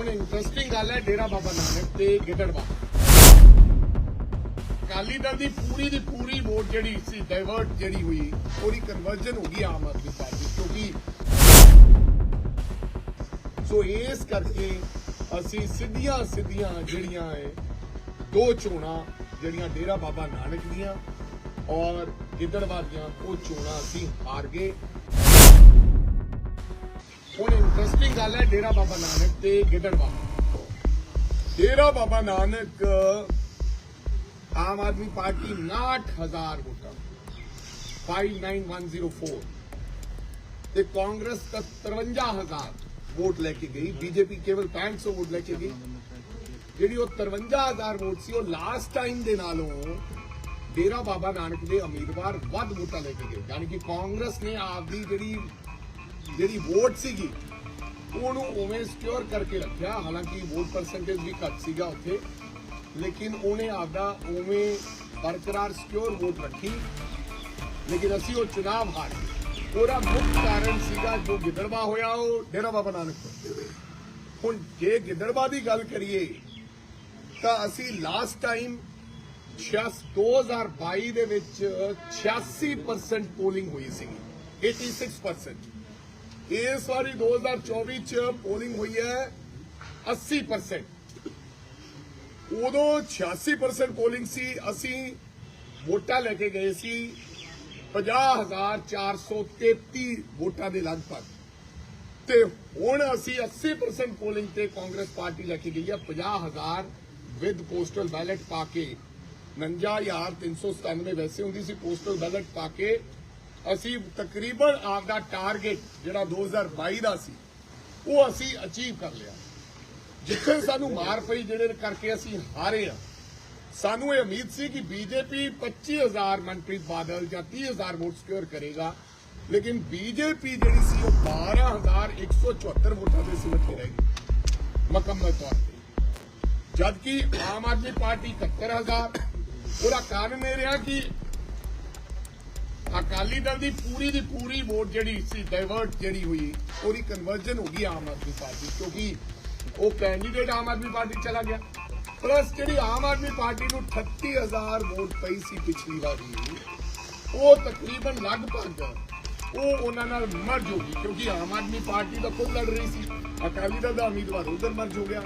ਹੁਣ ਇੰਟਰਸਟਿੰਗ ਗੱਲ ਹੈ, ਡੇਰਾ ਬਾਬਾ ਨਾਨਕ ਤੇ ਗਿੱਦੜਵਾ। ਅਕਾਲੀ ਦਲ ਦੀ ਪੂਰੀ ਦੀ ਪੂਰੀ ਵੋਟ ਜਿਹੜੀ ਸੀ ਡਾਇਵਰਟ ਜਿਹੜੀ ਹੋਈ, ਉਹਦੀ ਕਨਵਰਜਨ ਹੋ ਗਈ ਆਮ ਆਦਮੀ ਪਾਰਟੀ ਕਿਉਂਕਿ ਸੋ ਇਸ ਕਰਕੇ ਅਸੀਂ ਸਿੱਧੀਆਂ ਸਿੱਧੀਆਂ ਜਿਹੜੀਆਂ ਹੈ ਦੋ ਚੋਣਾਂ ਜਿਹੜੀਆਂ ਡੇਰਾ ਬਾਬਾ ਨਾਨਕ ਦੀਆਂ ਔਰ ਗਿੱਦੜਵਾ ਦੀਆਂ, ਉਹ ਚੋਣਾਂ ਅਸੀਂ ਹਾਰ ਗਏ। ਹੁਣ ਇੰਟਰਸਟਿੰਗ ਗੱਲ ਹੈ, ਡੇਰਾ ਬਾਬਾ ਨਾਨਕ ਤੇ ਗਿੱਦੜਵਾ ਡੇਰਾ ਬਾਬਾ ਨਾਨਕ, ਆਮ ਆਦਮੀ ਪਾਰਟੀ 69000 ਵੋਟਾਂ। 59104 ਤੇ ਕਾਂਗਰਸ 53000 ਵੋਟ ਲੈ ਕੇ ਗਈ, ਬੀਜੇਪੀ ਕੇਵਲ 500 ਵੋਟ ਲੈ ਕੇ ਗਈ। ਜਿਹੜੀ ਉਹ 53000 ਵੋਟ ਸੀ, ਉਹ ਲਾਸਟ ਟਾਈਮ ਦੇ ਨਾਲੋਂ ਡੇਰਾ ਬਾਬਾ ਨਾਨਕ ਦੇ ਉਮੀਦਵਾਰ ਵੱਧ ਵੋਟਾਂ ਲੈ ਕੇ ਗਏ। ਯਾਨੀ ਕਿ ਕਾਂਗਰਸ ਨੇ ਆਪਦੀ ਜਿਹੜੀ ਜਿਹੜੀ ਵੋਟ ਸੀਗੀ, ਉਹਨੂੰ ਉਵੇਂ ਸਿਕਿਉਰ ਕਰਕੇ ਰੱਖਿਆ। ਹਾਲਾਂਕਿ ਵੋਟ ਪਰਸੈਂਟੇਜ ਵੀ ਘੱਟ ਸੀਗਾ ਉੱਥੇ, ਲੇਕਿਨ ਉਹਨੇ ਆਪਦਾ ਉਵੇਂ ਬਰਕਰਾਰ ਸਿਕਿਉਰ ਵੋਟ ਰੱਖੀ। ਲੇਕਿਨ ਅਸੀਂ ਉਹ ਚੁਣਾਵ ਹਾਰ ਗਏ। ਉਹਦਾ ਮੁੱਖ ਕਾਰਨ ਸੀਗਾ ਜੋ ਗਿੱਦੜਵਾ ਹੋਇਆ, ਉਹ ਡੇਰਾ ਬਾਬਾ ਨਾਨਕ ਹੁਣ ਜੇ ਗਿੱਦੜਵਾ ਦੀ ਗੱਲ ਕਰੀਏ, ਤਾਂ ਅਸੀਂ ਲਾਸਟ ਟਾਈਮ 2022 ਦੇ ਵਿੱਚ 86% ਪੋਲਿੰਗ ਹੋਈ ਸੀਗੀ 86% ਇਸ ਵਾਰੀ 2024 ਚ ਪੋਲਿੰਗ ਹੋਈ ਹੈ 80% ਉਦੋਂ 86% ਪੋਲਿੰਗ ਸੀ, ਅਸੀਂ ਵੋਟਾਂ ਲੈ ਕੇ ਗਏ ਸੀ 50433 ਵੋਟਾਂ ਦੇ ਲਗਭਗ। ਤੇ ਹੁਣ ਅਸੀਂ 80% ਪੋਲਿੰਗ ਤੇ ਕਾਂਗਰਸ ਪਾਰਟੀ ਲੈ ਕੇ ਗਈ ਹੈ 50000 ਵਿਦ ਪੋਸਟਲ ਬੈਲਟ ਪਾ ਕੇ। 59397 ਵੈਸੇ ਹੁੰਦੀ ਸੀ ਪੋਸਟਲ ਬੈਲਟ ਪਾ ਕੇ ਅਸੀਂ ਤਕਰੀਬਨ ਆਪਦਾ ਟਾਰਗੇਟ ਜਿਹੜਾ 2022 ਦਾ ਸੀ, ਉਹ ਅਸੀਂ ਅਚੀਵ ਕਰ ਲਿਆ। ਜਿੱਥੇ ਸਾਨੂੰ ਮਾਰ ਪਈ ਜਿਹੜੇ ਕਰਕੇ ਅਸੀਂ ਹਾਰੇ ਆ, ਸਾਨੂੰ ਇਹ ਉਮੀਦ ਸੀ ਕਿ ਬੀਜੇਪੀ 25000 ਮਨਪ੍ਰੀਤ ਬਾਦਲ ਜਾਂ 30000 ਵੋਟ ਸਕੋਰ ਕਰੇਗਾ, ਲੇਕਿਨ ਬੀਜੇਪੀ ਜਿਹੜੀ ਸੀ ਉਹ 12174 ਵੋਟਾਂ ਦੇ ਸਿਮਟ ਕੇ ਰਹਿ ਗਈ ਮੁਕੰਮਲ ਤੌਰ ਤੇ। ਜਦਕਿ ਆਮ ਆਦਮੀ ਪਾਰਟੀ 71000 ਉਹਦਾ ਕਾਰਨ ਇਹ ਰਿਹਾ ਕਿ ਅਕਾਲੀ ਦਲ ਦੀ ਪੂਰੀ ਦੀ ਪੂਰੀ ਵੋਟ ਜਿਹੜੀ ਸੀ ਡਾਇਵਰਟ ਜਿਹੜੀ ਹੋਈ, ਉਹਦੀ ਕਨਵਰਜਨ ਹੋ ਗਈ ਆਮ ਆਦਮੀ ਪਾਰਟੀ, ਕਿਉਂਕਿ ਉਹ ਕੈਂਡੀਡੇਟ ਆਮ ਆਦਮੀ ਪਾਰਟੀ ਚਲਾ ਗਿਆ। ਪਲੱਸ ਜਿਹੜੀ ਆਮ ਆਦਮੀ ਪਾਰਟੀ ਨੂੰ 38000 ਵੋਟ ਪਈ ਸੀ ਪਿਛਲੀ ਵਾਰੀ, ਉਹ ਤਕਰੀਬਨ ਲਗਭਗ ਉਹ ਉਹਨਾਂ ਨਾਲ ਮਰਜ ਹੋ ਗਈ, ਕਿਉਂਕਿ ਆਮ ਆਦਮੀ ਪਾਰਟੀ ਦਾ ਖੁਦ ਲੜ ਰਹੀ ਸੀ। ਅਕਾਲੀ ਦਲ ਦਾ ਉਮੀਦਵਾਰ ਉਧਰ ਮਰਜ ਹੋ ਗਿਆ।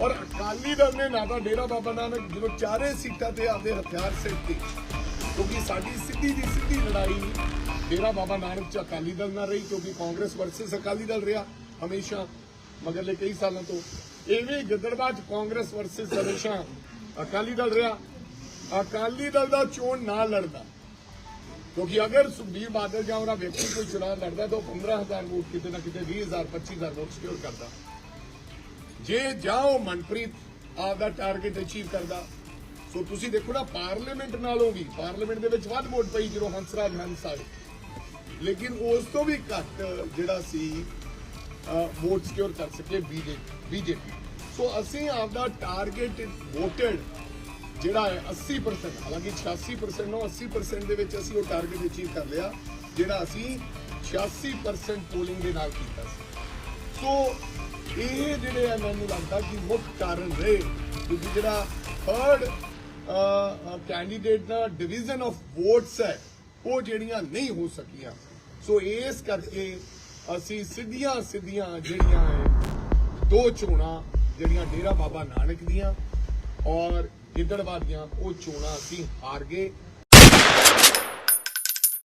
ਔਰ ਅਕਾਲੀ ਦਲ ਨੇ ਨਾ ਤਾਂ ਡੇਰਾ ਬਾਬਾ ਨਾਨਕ ਜਦੋਂ ਚਾਰੇ ਸੀਟਾਂ ਤੇ ਆਪਦੇ ਹਥਿਆਰ ਸਿਰ ਤੇ ਕਿਉਂਕਿ ਸਾਡੀ ਸਿੱਧੀ ਦੀ ਸਿੱਧੀ ਲੜਾਈ ਡੇਰਾ ਬਾਬਾ ਨਾਨਕ ਚ ਅਕਾਲੀ ਦਲ ਨਾਲ ਰਹੀ, ਕਿਉਂਕਿ ਕਾਂਗਰਸ ਵਰਸਸ ਅਕਾਲੀ ਦਲ ਰਿਹਾ ਹਮੇਸ਼ਾ ਮਗਰਲੇ ਕਈ ਸਾਲਾਂ ਤੋਂ। ਇਵੇਂ ਗਿੱਦੜਬਾਹ ਚ ਕਾਂਗਰਸ ਵਰਸਸ ਹਮੇਸ਼ਾ ਅਕਾਲੀ ਦਲ ਰਿਹਾ। ਅਕਾਲੀ ਦਲ ਦਾ ਚੋਣ ਨਾ ਲੜਦਾ, ਕਿਉਂਕਿ ਅਗਰ ਸੁਖਬੀਰ ਬਾਦਲ ਜਾਂ ਉਹਦਾ ਵਿਅਕਤੀ ਕੋਈ ਚੁਣਾਵ ਲੜਦਾ, ਤਾਂ ਉਹ 15000 ਵੋਟ ਕਿਤੇ ਨਾ ਕਿਤੇ 20000 25000 ਵੋਟ ਸਿਕਿਉਰ ਕਰਦਾ। ਜੇ ਜਾਂ ਉਹ ਮਨਪ੍ਰੀਤ, ਆਪਦਾ ਟਾਰਗੇਟ ਅਚੀਵ ਕਰਦਾ। ਸੋ ਤੁਸੀਂ ਦੇਖੋ ਨਾ ਪਾਰਲੀਮੈਂਟ ਨਾਲੋਂ ਵੀ ਪਾਰਲੀਮੈਂਟ ਦੇ ਵਿੱਚ ਵੱਧ ਵੋਟ ਪਈ ਜਦੋਂ ਹੰਸਰਾਜ ਹੰਸ ਆਏ। ਲੇਕਿਨ ਉਸ ਤੋਂ ਵੀ ਘੱਟ ਜਿਹੜਾ ਸੀ ਵੋਟ ਸਿਕਿਉਰ ਕਰ ਸਕੇ ਬੀਜੇਪੀ ਸੋ ਅਸੀਂ ਆਪਦਾ ਟਾਰਗੇਟ ਵੋਟਡ ਜਿਹੜਾ ਹੈ 80% ਹਾਲਾਂਕਿ 86% ਨੂੰ 80% ਦੇ ਵਿੱਚ ਅਸੀਂ ਉਹ ਟਾਰਗੇਟ ਅਚੀਵ ਕਰ ਲਿਆ, ਜਿਹੜਾ ਅਸੀਂ 86% ਪੋਲਿੰਗ ਦੇ ਨਾਲ ਕੀਤਾ ਸੀ। ਸੋ ਇਹ ਜਿਹੜੇ ਆ, ਮੈਨੂੰ ਲੱਗਦਾ ਕਿ ਮੁੱਖ ਕਾਰਨ ਰਹੇ ਕਿਉਂਕਿ ਜਿਹੜਾ ਥਰਡ ਕੈਂਡੀਡੇਟ ਦਾ ਡਿਵੀਜ਼ਨ ਆਫ ਵੋਟਸ ਹੈ, ਉਹ ਜਿਹੜੀਆਂ ਨਹੀਂ ਹੋ ਸਕੀਆਂ। ਸੋ ਇਸ ਕਰਕੇ ਅਸੀਂ ਸਿੱਧੀਆਂ ਸਿੱਧੀਆਂ ਜਿਹੜੀਆਂ ਹੈ ਦੋ ਚੋਣਾਂ ਜਿਹੜੀਆਂ ਡੇਰਾ ਬਾਬਾ ਨਾਨਕ ਦੀਆਂ ਔਰ ਗਿੱਦੜਵਾ ਦੀਆਂ, ਉਹ ਚੋਣਾਂ ਅਸੀਂ ਹਾਰ ਗਏ।